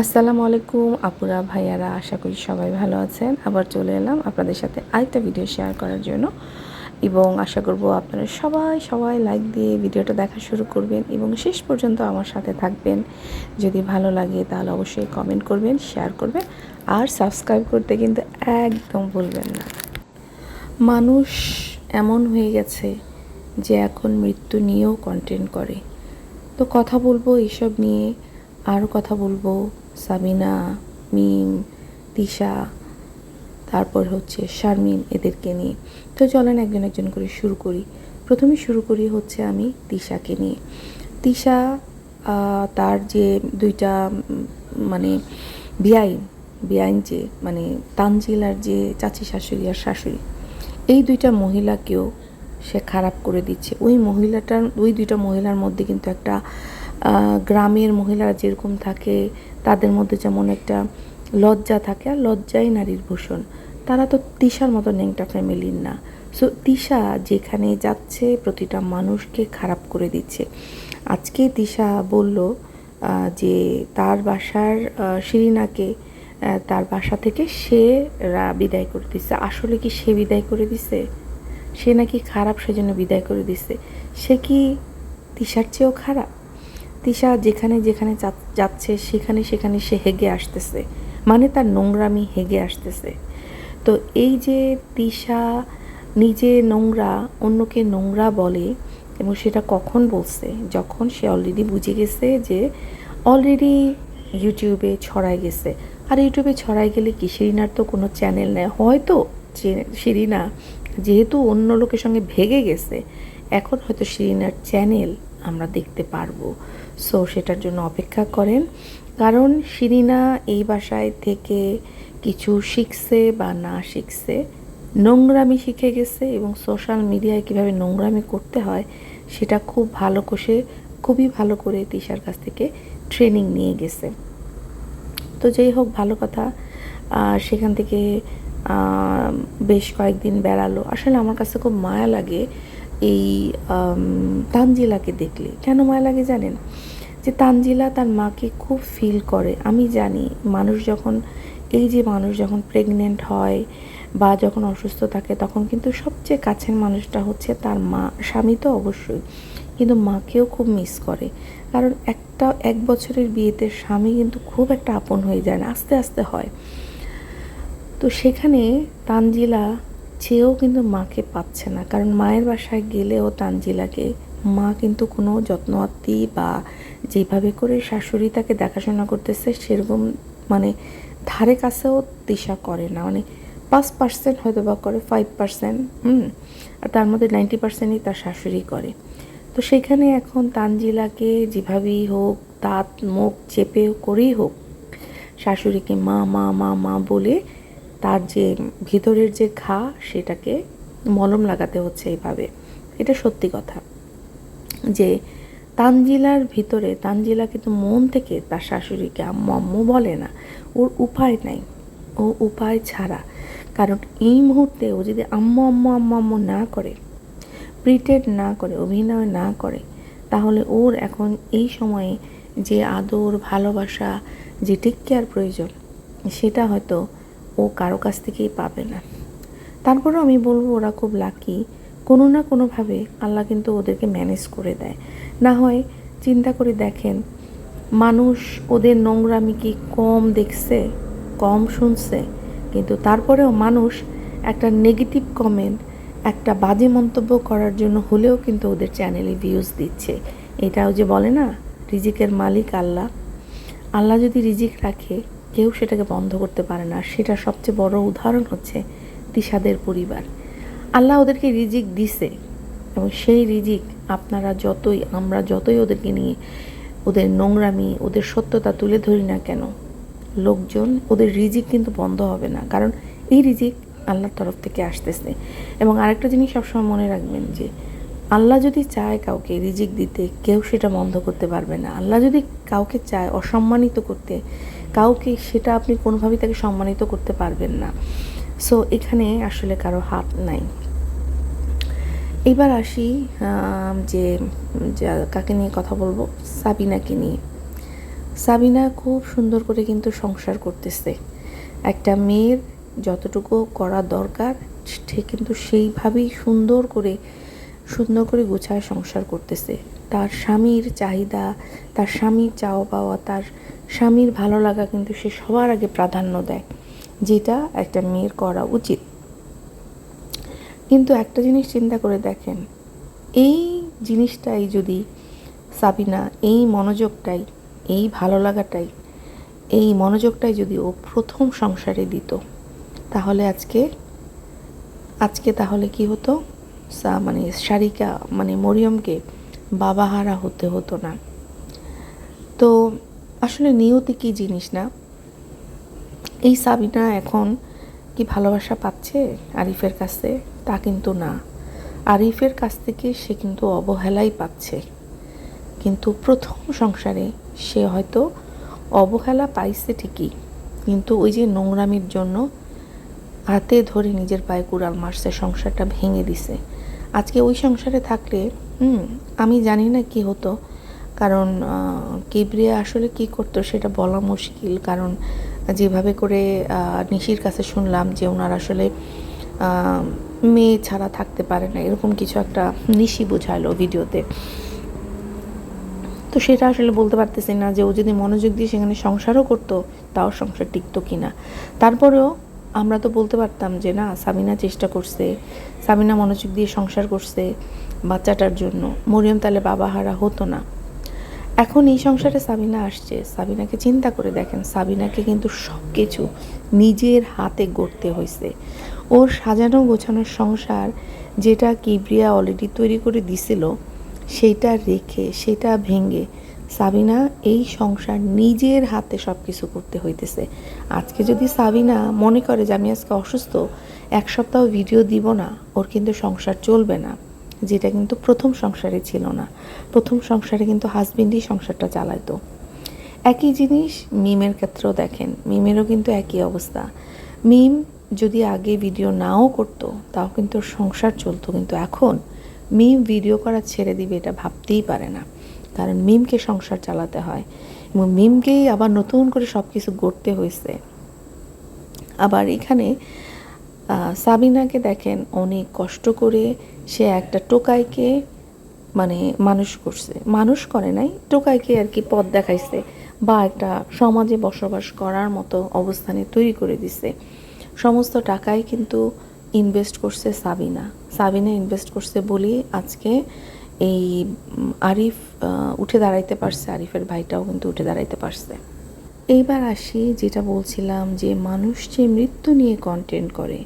আসসালামু আলাইকুম, আপুরা, ভাইয়ারা, আশা করি সবাই ভালো আছেন। আবার চলে এলাম আপনাদের সাথে আরেকটা ভিডিও শেয়ার করার জন্য। এবং আশা করব আপনারা সবাই সবাই লাইক দিয়ে ভিডিওটা দেখা শুরু করবেন এবং শেষ পর্যন্ত আমার সাথে থাকবেন। যদি ভালো লাগে তাহলে অবশ্যই কমেন্ট করবেন শেয়ার করবেন আর সাবস্ক্রাইব করতে কিন্তু একদম ভুলবেন না। মানুষ এমন হয়ে গেছে যে এখন মৃত্যু নিয়েও কন্টেন্ট করে। তো কথা বলব এইসব নিয়ে আরও কথা বলব। সাবিনা, মিম, তিশা, তারপর হচ্ছে শারমিন এদেরকে নিয়ে। তো চলেন একজন একজন করে শুরু করি। প্রথমে শুরু করি হচ্ছে আমি তিশাকে নিয়ে। তিশা তার যে দুইটা মানে বিআইন বিআইন যে মানে তানজিলার যে চাচি শাশুড়ি আর শাশুড়ি, এই দুইটা মহিলাকেও সে খারাপ করে দিচ্ছে। ওই মহিলাটার, ওই দুইটা মহিলার মধ্যে কিন্তু একটা গ্রামের মহিলারা যেরকম থাকে, তাদের মধ্যে যেমন একটা লজ্জা থাকে, আর লজ্জাই নারীর ভূষণ। তারা তো তিশার মতো ন্যাংটা ফ্যামিলির না। সো তিশা যেখানে যাচ্ছে, প্রতিটা মানুষকে খারাপ করে দিচ্ছে। আজকে তিশা বলল যে তার বাসার শিরিনাকে তার বাসা থেকে সে বিদায় করে দিচ্ছে। আসলে কি সে বিদায় করে দিছে? সে নাকি খারাপ, সেজন্য বিদায় করে দিছে। সে কি তিশার চেয়েও খারাপ? তিশা যেখানে যেখানে যাচ্ছে, সেখানে সেখানে সে হেগে আসতেছে। মানে তার নোংরামি হেগে আসতেছে। তো এই যে তিশা নিজে নোংরা, অন্যকে নোংরা বলে এবং সেটা কখন বলছে? যখন সে অলরেডি বুঝে গেছে যে অলরেডি ইউটিউবে ছড়াই গেছে। আর ইউটিউবে ছড়াই গেলে কি শিরিনার তো কোনো চ্যানেল নেই? হয়তো শিরিনা যেহেতু অন্য লোকের সঙ্গে ভেগে গেছে, এখন হয়তো শিরিনার চ্যানেল আমরা দেখতে পারব। সো সেটার জন্য অপেক্ষা করেন। কারণ শিরিনা এই বাসায় থেকে কিছু শিখছে বা না শিখছে, নোংরামি শিখে গেছে এবং সোশ্যাল মিডিয়ায় কীভাবে নোংরামি করতে হয়, সেটা খুব ভালো করে খুবই ভালো করে তিশার কাছ থেকে ট্রেনিং নিয়ে গেছে। তো যেই হোক, ভালো কথা। সেখান থেকে বেশ কয়েকদিন বেড়ালো। আসলে আমার কাছে খুব মায়া লাগে এই তানজিলাকে দেখলে। কেন মায়া লাগে জানেন? যে তানজিলা তার মাকে খুব ফিল করে। আমি জানি, মানুষ যখন, এই যে মানুষ যখন প্রেগনেন্ট হয় বা যখন অসুস্থ থাকে, তখন কিন্তু সবচেয়ে কাছের মানুষটা হচ্ছে তার মা। স্বামী তো অবশ্যই, কিন্তু মাকেও খুব মিস করে। কারণ একটা, এক বছরের বিয়েতে স্বামী কিন্তু খুব একটা আপন হয়ে যায় না, আস্তে আস্তে হয়। তো সেখানে তানজিলা চেয়েও কিন্তু মাকে পাচ্ছে না। কারণ মায়ের বাসায় গেলেও তানজিলাকে মা কিন্তু কোনো যত্নআত্তি বা যেভাবে করে শাশুড়ি তাকে দেখাশোনা করতেছে সেরকম মানে ধারে কাছেও দিশা করে না। মানে পাঁচ পার্সেন্ট হয়তো বা করে ফাইভ পার্সেন্ট হুম, আর তার মধ্যে নাইনটি পার্সেন্টই তার শাশুড়ি করে। তো সেখানে এখন তানজিলাকে যেভাবেই হোক, দাঁত, মুখ চেপে করেই হোক, শাশুড়িকে মা মা মা মা বলে তার যে ভিতরের যে ঘা, সেটাকে মলম লাগাতে হচ্ছে এইভাবে। এটা সত্যি কথা। যে তানজিলার ভিতরে, তানজিলা কিন্তু মন থেকে তার শাশুড়িকে আম্মু বলে না। ওর উপায় নাই। ও উপায় ছাড়া। কারণ এই মুহূর্তে ও যদি আম্মু আম্মু আম্মু আম্মু না করে প্রিটেড না করে, অভিনয় না করে, তাহলে ওর এখন এই সময়ে যে আদর, ভালোবাসা, যে টেক কেয়ার প্রয়োজন, সেটা হয়তো ও কারও কাছ থেকেই পাবে না। তারপরেও আমি বলব, ওরা খুব লাকি কোনো না কোনোভাবে আল্লাহ কিন্তু ওদেরকে ম্যানেজ করে দেয়। না হয় চিন্তা করে দেখেন, মানুষ ওদের নোংরামি কি কম দেখছে, কম শুনছে? কিন্তু তারপরেও মানুষ একটা নেগেটিভ কমেন্ট একটা বাজে মন্তব্য করার জন্য হলেও কিন্তু ওদের চ্যানেলে ভিউজ দিচ্ছে। এটাও যে বলে না, রিজিকের মালিক আল্লাহ। আল্লাহ যদি রিজিক রাখে কেউ সেটাকে বন্ধ করতে পারে না। সেটা সবচেয়ে বড় উদাহরণ হচ্ছে তিশাদের পরিবার। আল্লাহ ওদেরকে রিজিক দিছে এবং সেই রিজিক আপনারা যতই, আমরা যতই ওদেরকে নিয়ে ওদের নোংরামি, ওদের সত্যতা তুলে ধরি না কেন, লোকজন ওদের রিজিক কিন্তু বন্ধ হবে না। কারণ এই রিজিক আল্লাহর তরফ থেকে আসতেছে। এবং আরেকটা জিনিস সবসময় মনে রাখবেন যে, আল্লাহ যদি চায় কাউকে রিজিক দিতে, কেউ সেটা বন্ধ করতে পারবে না। আল্লাহ যদি কাউকে চায় অসম্মানিত করতে কাউকে সেটা আপনি কোনোভাবেই তাকে সম্মানিত করতে পারবেন না। সো এখানে আসলে কারও হাত নাই। এবার আসি যে কাকে নিয়ে কথা বলব? সাবিনাকে নিয়ে। সাবিনা খুব সুন্দর করে কিন্তু সংসার করতেছে। একটা মেয়ের যতটুকু করা দরকার ঠিক কিন্তু সেইভাবেই সুন্দর করে সুন্দর করে গোছায় সংসার করতেছে। তার স্বামীর চাহিদা, তার স্বামীর চাওয়া পাওয়া তার স্বামীর ভালো লাগা কিন্তু সে সবার আগে প্রাধান্য দেয়, যেটা একটা মেয়ের করা উচিত। কিন্তু একটা জিনিস চিন্তা করে দেখেন, এই জিনিসটাই যদি সাবিনা, এই মনোযোগটাই, এই ভালো লাগাটাই, এই মনোযোগটাই যদি ও প্রথম সংসারে দিত, তাহলে আজকে আজকে তাহলে কি হতো? সা- মানে সারিকা মানে মরিয়মকে বাবাহারা হতে হতো না। তো আসলে নিয়তি কি জিনিস না? এই সাবিনা এখন কি ভালোবাসা পাচ্ছে আরিফের কাছে? তা কিন্তু না। আরিফের কাছ থেকে সে কিন্তু অবহেলাই পাচ্ছে। কিন্তু প্রথম সংসারে সে হয়তো অবহেলা পাইছে ঠিকই। কিন্তু ওই যে নোংরামির জন্য হাতে ধরে নিজের পায়ে কুড়াল মারছে, সংসারটা ভেঙে দিছে। আজকে ওই সংসারে থাকলে, হুম, আমি জানি না কি হতো। কারণ কিবরিয়া আসলে কি করতো সেটা বলা মুশকিল। কারণ, যেভাবে করে নিশির কাছে শুনলাম যে ওনার আসলে মেয়ে ছাড়া থাকতে পারে না। এরকম কিছু একটা নিশি বোঝালো ভিডিওতে। তো সেটা আসলে বলতে পারতেছি না যে ও যদি মনোযোগ দিয়ে সেখানে সংসারও করতো, তাও সংসার টিকতো কি না তারপরেও আমরা তো বলতে পারতাম যে না সাবিনা চেষ্টা করছে সাবিনা মনোযোগ দিয়ে সংসার করছে বাচ্চাটার জন্য। মরিয়ম তাহলে বাবা হারা হতো না। এখন এই সংসারে সাবিনা আসছে। সাবিনাকে চিন্তা করে দেখেন সাবিনাকে কিন্তু সব কিছু নিজের হাতে গড়তে হয়েছে ওর সাজানো গোছানোর সংসার যেটা কিবরিয়া অলরেডি তৈরি করে দিছিল সেইটা রেখে, সেটা ভেঙে সাবিনা এই সংসার নিজের হাতে সব কিছু করতে হইতেছে। আজকে যদি সাবিনা মনে করে যে আমি আজকে অসুস্থ, এক সপ্তাহ ভিডিও দিব না, ওর কিন্তু সংসার চলবে না, যেটা কিন্তু প্রথম সংসারে ছিল না। প্রথম সংসারে কিন্তু হাজবেন্ডই সংসারটা চালাইতো। একই জিনিস মিমের ক্ষেত্রেও দেখেন, মিমেরও কিন্তু একই অবস্থা। মিম যদি আগে ভিডিও নাও করতো, তাও কিন্তু সংসার চলতো, কিন্তু এখন মিম ভিডিও করা ছেড়ে দিবে এটা ভাবতেই পারে না। কারণ মিমকে সংসার চালাতে হয়। এবং মিমকেই আবার নতুন করে সব কিছু গড়তে হয়েছে। আবার এখানে সাবিনাকে দেখেন অনেক কষ্ট করে সে একটা টোকাইকে মানে মানুষ করছে। মানুষ করে নাই, টোকাইকে আর কি পথ দেখাইছে বা একটা সমাজে বসবাস করার মতো অবস্থানে তৈরি করে দিছে। সমস্ত টাকাই কিন্তু ইনভেস্ট করছে সাবিনা। সাবিনা ইনভেস্ট করছে বলেই আজকে এই আরিফ উঠে দাঁড়াইতে পারছে। আরিফের ভাইটাও কিন্তু উঠে দাঁড়াইতে পারছে। এইবার আসি যেটা বলছিলাম যে, মানুষ যে মৃত্যু নিয়ে কন্টেন্ট করে,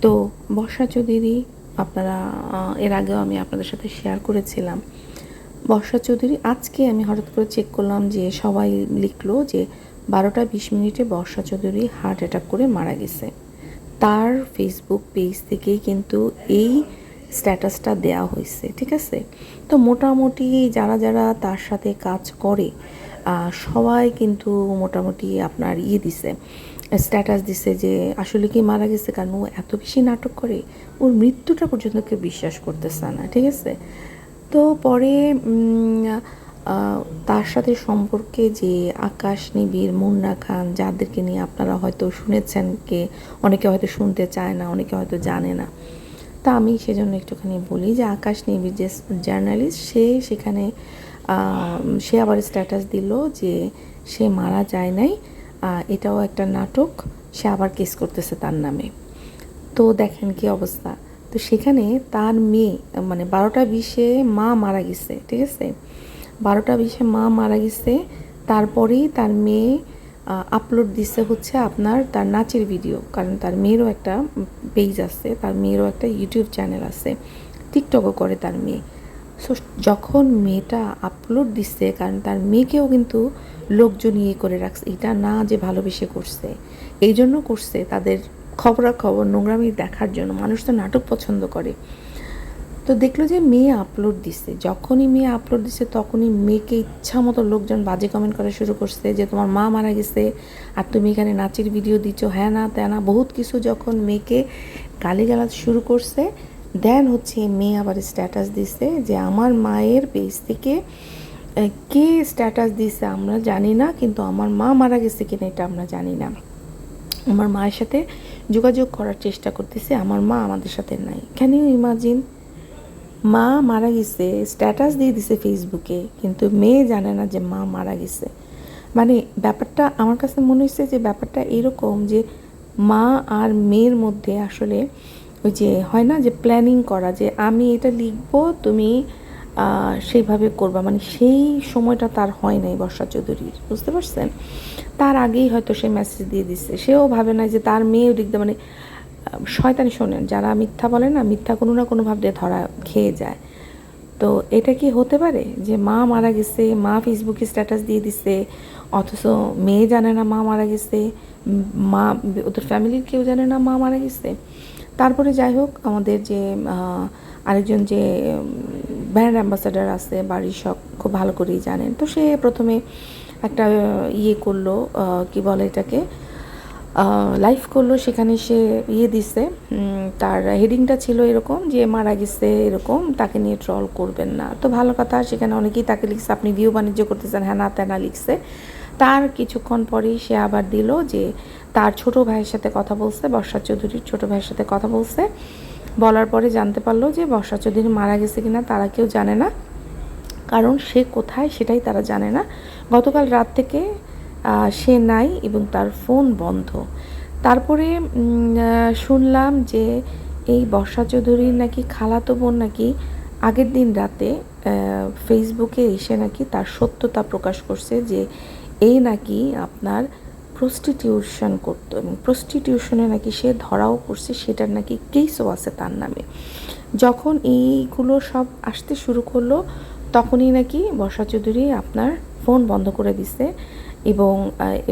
তো বর্ষা চৌধুরী আপনারা এর আগেও আমি আপনাদের সাথে শেয়ার করেছিলাম। বর্ষা চৌধুরী, আজকে আমি হঠাৎ করে চেক করলাম যে, সবাই লিখলো যে, বারোটা বিশ মিনিটে বর্ষা চৌধুরী হার্ট অ্যাটাক করে মারা গেছে। তার ফেসবুক পেজ থেকেই কিন্তু এই স্ট্যাটাসটা দেয়া হয়েছে, ঠিক আছে? তো মোটামুটি যারা যারা তার সাথে কাজ করে সবাই কিন্তু মোটামুটি আপনার ইয়ে দিছে স্ট্যাটাস দিছে যে আসলে কি মারা গেছে, কারণ ও এত বেশি নাটক করে, ওর মৃত্যুটা পর্যন্ত কেউ বিশ্বাস করতেছে না, ঠিক আছে? তো পরে তার সাথে সম্পর্কে যে আকাশ নিবিড়, মুন্না খান, যাদেরকে নিয়ে আপনারা হয়তো শুনেছেন, কে অনেকে হয়তো শুনতে চায় না, অনেকে হয়তো জানে না তা আমি সেজন্য একটুখানি বলি যে আকাশ নিবিড় যে জার্নালিস্ট, সে সেখানে সে আবার স্ট্যাটাস দিল যে সে মারা যায় নাই। এটাও একটা নাটক, সে আবার কেস করতেছে তার নামে। তো দেখেন কি অবস্থা। তো সেখানে তার মেয়ে মানে বারোটা বিশে মা মারা গেছে, ঠিক আছে? বারোটা বিশে মা মারা গেছে, তারপরেই তার মেয়ে আপলোড দিছে হচ্ছে আপনার তার নাচের ভিডিও কারণ তার মেয়েরও একটা পেজ আছে, তার মেয়েরও একটা ইউটিউব চ্যানেল আছে টিকটকও করে তার মেয়ে। সো যখন মেয়েটা আপলোড দিচ্ছে কারণ তার মেয়েকেও কিন্তু লোকজন ইয়ে করে রাখছে, এটা না যে ভালোবেসে করছে এই জন্য করছে, তাদের খবরাখবর, নোংরামি দেখার জন্য। মানুষ তো নাটক পছন্দ করে। তো দেখল যে মেয়ে আপলোড দিছে। যখনই মেয়ে আপলোড দিছে, তখনই মেয়েকে ইচ্ছা মতো লোকজন বাজে কমেন্ট করা শুরু করছে যে, তোমার মা মারা গেছে আর তুমি এখানে নাচের ভিডিও দিচ্ছ হ্যাঁ না ত্যানা না। বহুত কিছু যখন মেয়েকে গালিগালাজ শুরু করছে দেন হচ্ছে মেয়ে আবার স্ট্যাটাস দিছে যে, আমার মায়ের পেজ থেকে কে স্ট্যাটাস দিছে আমরা জানি না, কিন্তু আমার মা মারা গেছে কিনা এটা আমরা জানি না। আমার মায়ের সাথে যোগাযোগ করার চেষ্টা করতেছে, আমার মা আমাদের সাথে নাই। ক্যান ইউ ইমাজিন মা মারা গেছে স্ট্যাটাস দিয়ে দিছে ফেসবুকে কিন্তু মেয়ে জানে না যে মা মারা গেছে। মানে ব্যাপারটা আমার কাছে মনে হচ্ছে যে ব্যাপারটা এরকম যে মা আর মেয়ের মধ্যে আসলে ওই যে হয় না যে প্ল্যানিং করা যে আমি এটা লিখব, তুমি সেইভাবে করবা। মানে সেই সময়টা তার হয় নাই বর্ষা চৌধুরীর, বুঝতে পারছেন? তার আগেই হয়তো সে মেসেজ দিয়ে দিচ্ছে সেও ভাবে না যে তার মেয়ে ওদিক দিয়ে মানে শয়তানি শোনেন, যারা মিথ্যা বলে না, মিথ্যা কোনো না কোনোভাবে ধরা খেয়ে যায়। তো এটা কি হতে পারে যে মা মারা গেছে, মা ফেসবুকে স্ট্যাটাস দিয়ে দিছে, অথচ মেয়ে জানে না মা মারা গেছে, মা, ওদের ফ্যামিলির কেউ জানে না মা মারা গেছে? তারপরে যাই হোক, আমাদের যে আরেকজন যে ব্র্যান্ড অ্যাম্বাসাডার আছে, বাড়ির সব খুব ভালো করেই জানেন। তো সে প্রথমে একটা ইয়ে করল কি বলে এটাকে? লাইভ করল, সেখানে সে ইয়ে দিছে তার হেডিংটা ছিল এরকম যে, মারা গেছে, এরকম, তাকে নিয়ে ট্রল করবেন না। তো ভালো কথা, সেখানে অনেকেই তাকে লিখছে, আপনি ভিউ বাণিজ্য করতেছেন। হ্যাঁ না তেনা লিখছে। তার কিছুক্ষণ পরেই সে আবার দিল যে, তার ছোট ভাইয়ের সাথে কথা বলছে, বর্ষা চৌধুরীর ছোট ভাইয়ের সাথে কথা বলছে। বলার পরে জানতে পারল যে, বর্ষা চৌধুরী মারা গেছে কিনা, তারা কেউ জানে না। কারণ সে কোথায়, সেটাই তারা জানে না। গতকাল রাত থেকে সে নাই এবং তার ফোন বন্ধ। তারপরে শুনলাম যে এই বর্ষা চৌধুরীর নাকি খালাতো বোন নাকি আগের দিন রাতে ফেসবুকে এসে নাকি তার সত্যতা প্রকাশ করছে যে এই নাকি আপনার প্রস্টিটিউশন করতো এবং প্রস্টিটিউশনে নাকি সে ধরাও করছে, সেটার নাকি কেসও আছে তার নামে। যখন এইগুলো সব আসতে শুরু করল, তখনই নাকি বর্ষা চৌধুরী আপনার ফোন বন্ধ করে দিছে। এবং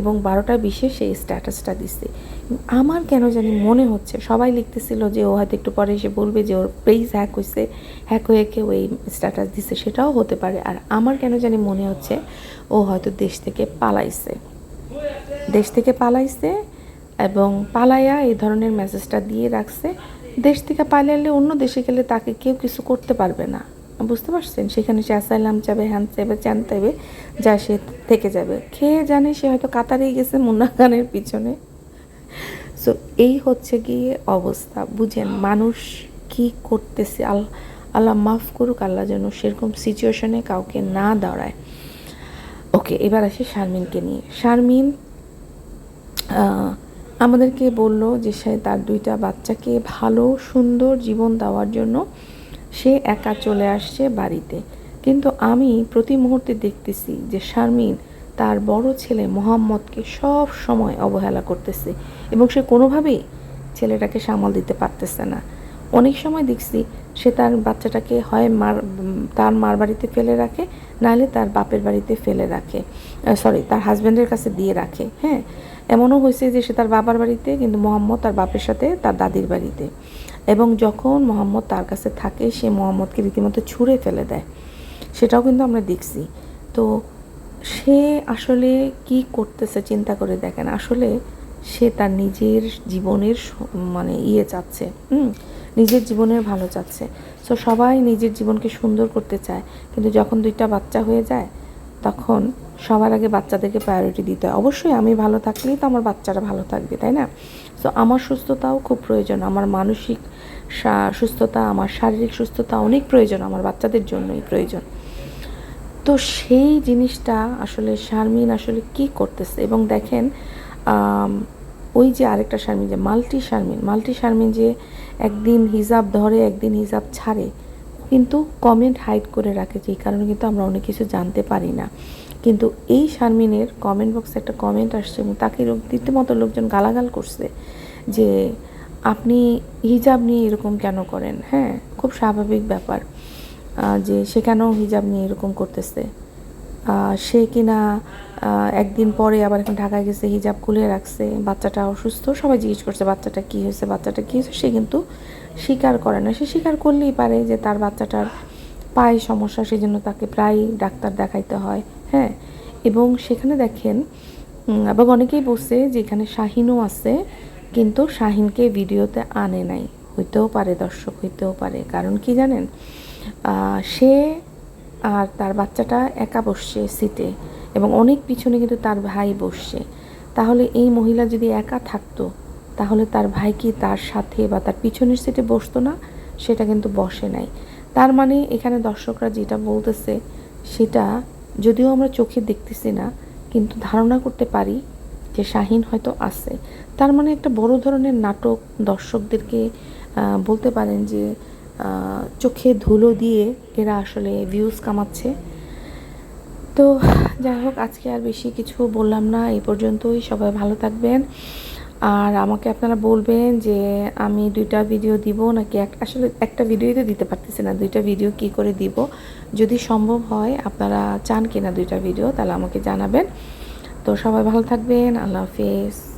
এবং বারোটা বিশে সেই স্ট্যাটাসটা দিছে। আমার কেন জানি মনে হচ্ছে, সবাই লিখতেছিল যে ও হয়তো একটু পরে এসে বলবে যে ওর পেজ হ্যাক হয়েছে হ্যাক হয়ে কেউ এই স্ট্যাটাস দিছে, সেটাও হতে পারে। আর আমার কেন জানি মনে হচ্ছে, ও হয়তো দেশ থেকে পালাইছে। দেশ থেকে পালাইছে এবং পালাইয়া এই ধরনের মেসেজটা দিয়ে রাখছে। দেশ থেকে পালাইলে অন্য দেশে গেলে তাকে কেউ কিছু করতে পারবে না। বুঝতে পারছেন? সেখানে সে আসাইলাম চাবে হ্যান চাইবে চ্যান চাইবে, যা সে থেকে যাবে। খেয়ে জানে সে হয়তো কাতারেই গেছে মুন্না খানের পিছনে। সো এই হচ্ছে গিয়ে অবস্থা। বুঝেন, মানুষ কি করতেছে? আল, আল্লাহ মাফ করুক, আল্লাহ যেন সেরকম সিচুয়েশনে কাউকে না দাঁড়ায়। ওকে এবার আসি শারমিনকে নিয়ে। শারমিন আমাদেরকে বলল যে সে তার দুইটা বাচ্চাকে ভালো, সুন্দর জীবন দেওয়ার জন্য সে একা চলে আসছে বাড়িতে। কিন্তু আমি প্রতি মুহূর্তে দেখতেছি যে শারমিন তার বড় ছেলে মোহাম্মদকে সব সময় অবহেলা করতেছে এবং সে কোনোভাবেই ছেলেটাকে সামাল দিতে পারতেছে না। অনেক সময় দেখছি সে তার বাচ্চাটাকে হয় মার, তার মার বাড়িতে ফেলে রাখে, নাহলে তার বাপের বাড়িতে ফেলে রাখে। সরি তার হাজব্যান্ডের কাছে দিয়ে রাখে হ্যাঁ? এমনও হয়েছে যে সে তার বাবার বাড়িতে, কিন্তু মোহাম্মদ তার বাপের সাথে তার দাদির বাড়িতে। এবং যখন মোহাম্মদ তার কাছে থাকে, সে মোহাম্মদকে রীতিমতো ছুঁড়ে ফেলে দেয়। সেটাও কিন্তু আমরা দেখছি। তো সে আসলে কি করতেছে চিন্তা করে দেখেন। আসলে সে তার নিজের জীবনের মানে ইয়ে চাচ্ছে, হুম, নিজের জীবনের ভালো চাচ্ছে। সো সবাই নিজের জীবনকে সুন্দর করতে চায়। কিন্তু যখন দুইটা বাচ্চা হয়ে যায়, তখন সবার আগে বাচ্চাদেরকে প্রায়োরিটি দিতে হয়। অবশ্যই আমি ভালো থাকলেই তো আমার বাচ্চারা ভালো থাকবে, তাই না? তো আমার সুস্থতাও খুব প্রয়োজন। আমার মানসিক সুস্থতা, আমার শারীরিক সুস্থতা অনেক প্রয়োজন। আমার বাচ্চাদের জন্যই প্রয়োজন। তো সেই জিনিসটা আসলে শারমিন আসলে কি করতেছে? এবং দেখেন ওই যে আরেকটা শারমিন যে, মাল্টি শারমিন। মাল্টি শারমিন যে একদিন হিজাব ধরে, একদিন হিজাব ছাড়ে, কিন্তু কমেন্ট হাইড করে রাখে, যেই কারণে কিন্তু আমরা অনেক কিছু জানতে পারি না। কিন্তু এই শারমিনের কমেন্ট বক্সে একটা কমেন্ট আসছে এবং তাকে রীতিমতো লোকজন গালাগাল করছে যে, আপনি হিজাব নিয়ে এরকম কেন করেন? হ্যাঁ খুব স্বাভাবিক ব্যাপার। যে সে কেন হিজাব নিয়ে এরকম করতেছে? সে কিনা একদিন পরে আবার এখন ঢাকায় গেছে, হিজাব খুলে রাখছে, বাচ্চাটা অসুস্থ, সবাই জিজ্ঞেস করছে, বাচ্চাটা কী হয়েছে? বাচ্চাটা কী হয়েছে? সে কিন্তু স্বীকার করে না। সে স্বীকার করলেই পারে যে তার বাচ্চাটার পায়ে সমস্যা সেই জন্য তাকে প্রায় ডাক্তার দেখাইতে হয়। হ্যাঁ এবং সেখানে দেখেন এবং অনেকেই বসে যে এখানে শাহিনও আছে, কিন্তু শাহিনকে ভিডিওতে আনে নাই। হইতেও পারে, দর্শক হইতেও পারে। কারণ কি জানেন? সে আর তার বাচ্চাটা একা বসছে সিটে এবং অনেক পিছনে কিন্তু তার ভাই বসছে। তাহলে এই মহিলা যদি একা থাকতো, তাহলে তার ভাই কি তার সাথে বা তার পিছনের সিটে বসতো না? সেটা কিন্তু বসে নাই। তার মানে এখানে দর্শকরা যেটা বলতেছে, সেটা যদিও আমরা চোখে দেখতেছি না, কিন্তু ধারণা করতে পারি যে শাহিন হয়তো আছে। তার মানে একটা বড় ধরনের নাটক দর্শকদেরকে বলতে পারেন যে চোখে ধুলো দিয়ে এরা আসলে ভিউজ কামাচ্ছে। তো যাই হোক, আজকে আর বেশি কিছু বললাম না এই পর্যন্তই। সবাই ভালো থাকবেন। আর আমাকে আপনারা বলবেন যে আমি দুইটা ভিডিও দিব নাকি এক আসলে একটা ভিডিওই তো দিতে পারতেছি না, দুইটা ভিডিও কি করে দিব? যদি সম্ভব হয়, আপনারা চান কিনা দুইটা ভিডিও তাহলে আমাকে জানাবেন। তো সবাই ভালো থাকবেন, আল্লাহ হাফেজ।